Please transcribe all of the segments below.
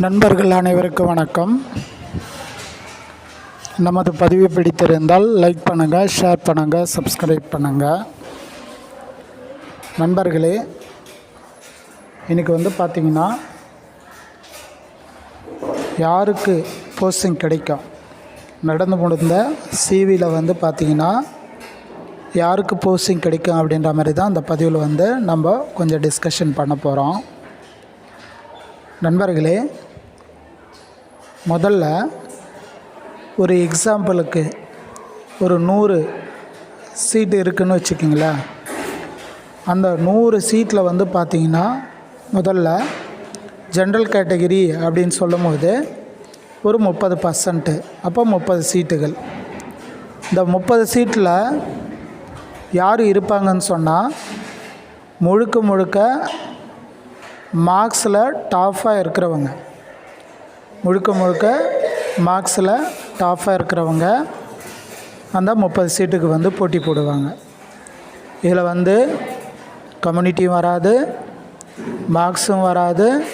நண்பர்கள் அனைவருக்கும் வணக்கம். நமது பதிவு பிடித்திருந்தால் லைக் பண்ணுங்கள் ஷேர் பண்ணுங்கள் சப்ஸ்கிரைப் பண்ணுங்கள் நண்பர்களே இன்றைக்கி வந்து பார்த்திங்கன்னா யாருக்கு போஸ்டிங் கிடைக்கும்? நடந்து முடிந்த சிவியில் வந்து பார்த்திங்கன்னா யாருக்கு போஸ்டிங் கிடைக்கும் அப்படின்ற மாதிரி தான் அந்த பதிவில் வந்து நம்ம கொஞ்சம் டிஸ்கஷன் பண்ண போகிறோம் நண்பர்களே முதல்ல ஒரு எக்ஸாம்பிளுக்கு ஒரு நூறு சீட்டு இருக்குன்னு வச்சுக்கிங்களேன். அந்த நூறு சீட்டில் வந்து பார்த்திங்கன்னா முதல்ல ஜென்ரல் கேட்டகிரி அப்படின்னு சொல்லும் போது ஒரு முப்பது பர்சன்ட்டு அப்போ முப்பது சீட்டுகள் இந்த முப்பது சீட்டில் யார் இருப்பாங்கன்னு சொன்னால் முழுக்க முழுக்க மார்க்ஸில் டாஃபாக இருக்கிறவங்க. முழுக்க முழுக்க மார்க்ஸில் டாஃபாக இருக்கிறவங்க அந்த முப்பது சீட்டுக்கு வந்து போட்டி போடுவாங்க. இதில் வந்து கம்யூனிட்டியும் வராது மார்க்ஸும் வராது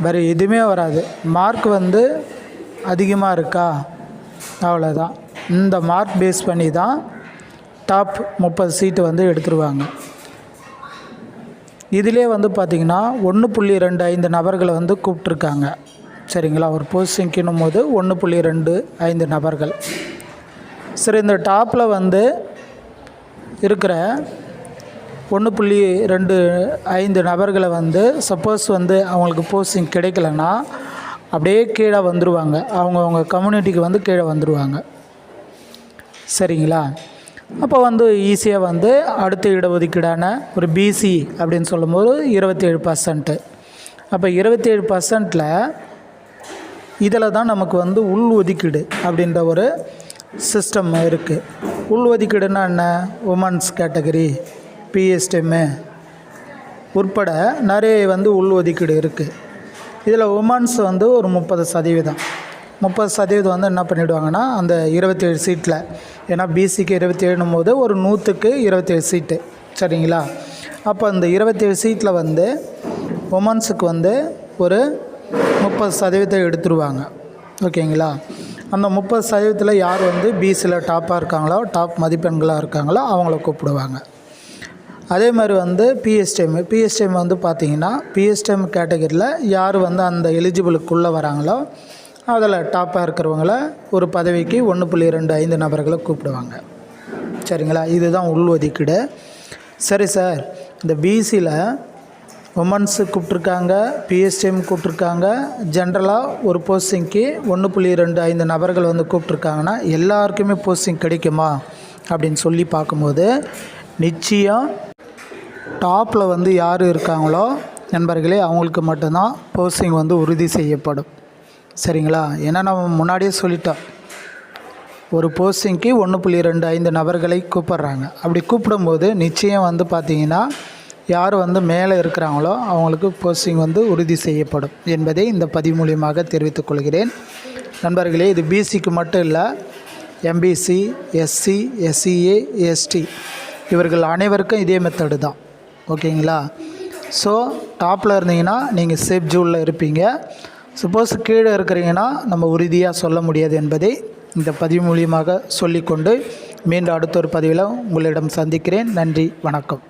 வேறு எதுவுமே வராது. மார்க் வந்து அதிகமாக இருக்கா? அவ்வளோதான் இந்த மார்க் பேஸ் பண்ணி தான் டாப் முப்பது சீட்டு வந்து எடுத்துருவாங்க. இதிலே வந்து பார்த்திங்கன்னா ஒன்று புள்ளி ரெண்டு ஐந்து நபர்களை வந்து கூப்பிட்ருக்காங்க சரிங்களா? ஒரு போஸ்டிங்க்கினும் போது ஒன்று புள்ளி ரெண்டு ஐந்து நபர்கள். சரி இந்த டாப்பில் வந்து இருக்கிற ஒன்று புள்ளி ரெண்டு ஐந்து நபர்களை வந்து சப்போஸ் வந்து அவங்களுக்கு போஸ்டிங் கிடைக்கலன்னா அப்படியே கீழே வந்துடுவாங்க அவங்கவுங்க கம்யூனிட்டிக்கு வந்து கீழே வந்துடுவாங்க சரிங்களா? அப்போ வந்து ஈஸியாக வந்து அடுத்த இடஒதுக்கீடான ஒரு பிசி அப்படின்னு சொல்லும்போது இருபத்தேழு பர்சன்ட்டு அப்போ இருபத்தேழு பர்சன்ட்டில் இதில் தான் நமக்கு வந்து உள் ஒதுக்கீடு அப்படின்ற ஒரு சிஸ்டம் இருக்குது உள் ஒதுக்கீடுன்னா என்ன? உமன்ஸ் கேட்டகரி பிஎஸ்டிஎம்மு உட்பட நிறைய வந்து உள் ஒதுக்கீடு இருக்குது இதில் உமன்ஸ் வந்து ஒரு முப்பது சதவீதம். முப்பது சதவீதம் வந்து என்ன பண்ணிவிடுவாங்கன்னா அந்த இருபத்தேழு சீட்டில் ஏன்னா பிசிக்கு இருபத்தேழுன்னு போது ஒரு நூற்றுக்கு இருபத்தேழு சீட்டு. சரிங்களா? அப்போ அந்த இருபத்தேழு சீட்டில் வந்து உமன்ஸுக்கு வந்து ஒரு முப்பது சதவீதம் எடுத்துருவாங்க. ஓகேங்களா? அந்த முப்பது சதவீதத்தில் யார் வந்து பிசியில் டாப்பாக இருக்காங்களோ டாப் மதிப்பெண்களாக இருக்காங்களோ அவங்கள கூப்பிடுவாங்க. அதே மாதிரி வந்து பிஎஸ்டிஎம் பிஎஸ்டிஎம் வந்து பார்த்திங்கன்னா பிஎஸ்டிஎம் கேட்டகரியில் யார் வந்து அந்த எலிஜிபிளுக்குள்ளே வராங்களோ அதில் டாப்பாக இருக்கிறவங்கள ஒரு பதவிக்கு ஒன்று புள்ளி ரெண்டு ஐந்து நபர்களை கூப்பிடுவாங்க. சரிங்களா? இதுதான் உள் ஒதுக்கீடு சரி சார் இந்த பிசியில் உமன்ஸு கூப்பிட்ருக்காங்க பிஎஸ்டிஎம் கூப்பிட்ருக்காங்க ஜென்ரலாக ஒரு போஸ்டிங்க்கு ஒன்று புள்ளி ரெண்டு ஐந்து நபர்கள் வந்து கூப்பிட்ருக்காங்கன்னா எல்லாருக்குமே போஸ்டிங் கிடைக்குமா? அப்படின்னு சொல்லி பார்க்கும்போது நிச்சயம் டாப்பில் வந்து யார் இருக்காங்களோ நண்பர்களே அவங்களுக்கு மட்டும்தான் போஸ்டிங் வந்து உறுதி செய்யப்படும். சரிங்களா? ஏன்னா நம்ம முன்னாடியே சொல்லிட்டோம். ஒரு போஸ்டிங்க்கு ஒன்று புள்ளி ரெண்டு ஐந்து நபர்களை கூப்பிட்றாங்க. அப்படி கூப்பிடும்போது நிச்சயம் வந்து பார்த்திங்கன்னா யார் வந்து மேலே இருக்கிறாங்களோ அவங்களுக்கு போஸ்டிங் வந்து உறுதி செய்யப்படும் என்பதை இந்த பதிவு மூலியமாக தெரிவித்துக் கொள்கிறேன். நண்பர்களே இது பிசிக்கு மட்டும் இல்லை எம்பிசி எஸ்சி எஸ்சிஏ எஸ்டி இவர்கள் அனைவருக்கும் இதே மெத்தடு தான். ஓகேங்களா? ஸோ டாப்பில் இருந்தீங்கன்னா நீங்கள் சேஃப் ஜூனில் இருப்பீங்க. சப்போஸ் கீழே இருக்கிறீங்கன்னா நம்ம உறுதியாக சொல்ல முடியாது என்பதை இந்த பதிவு மூலியமாக சொல்லிக்கொண்டு மீண்டும் அடுத்த ஒரு பதிவில் உங்களிடம் சந்திக்கிறேன். நன்றி வணக்கம்.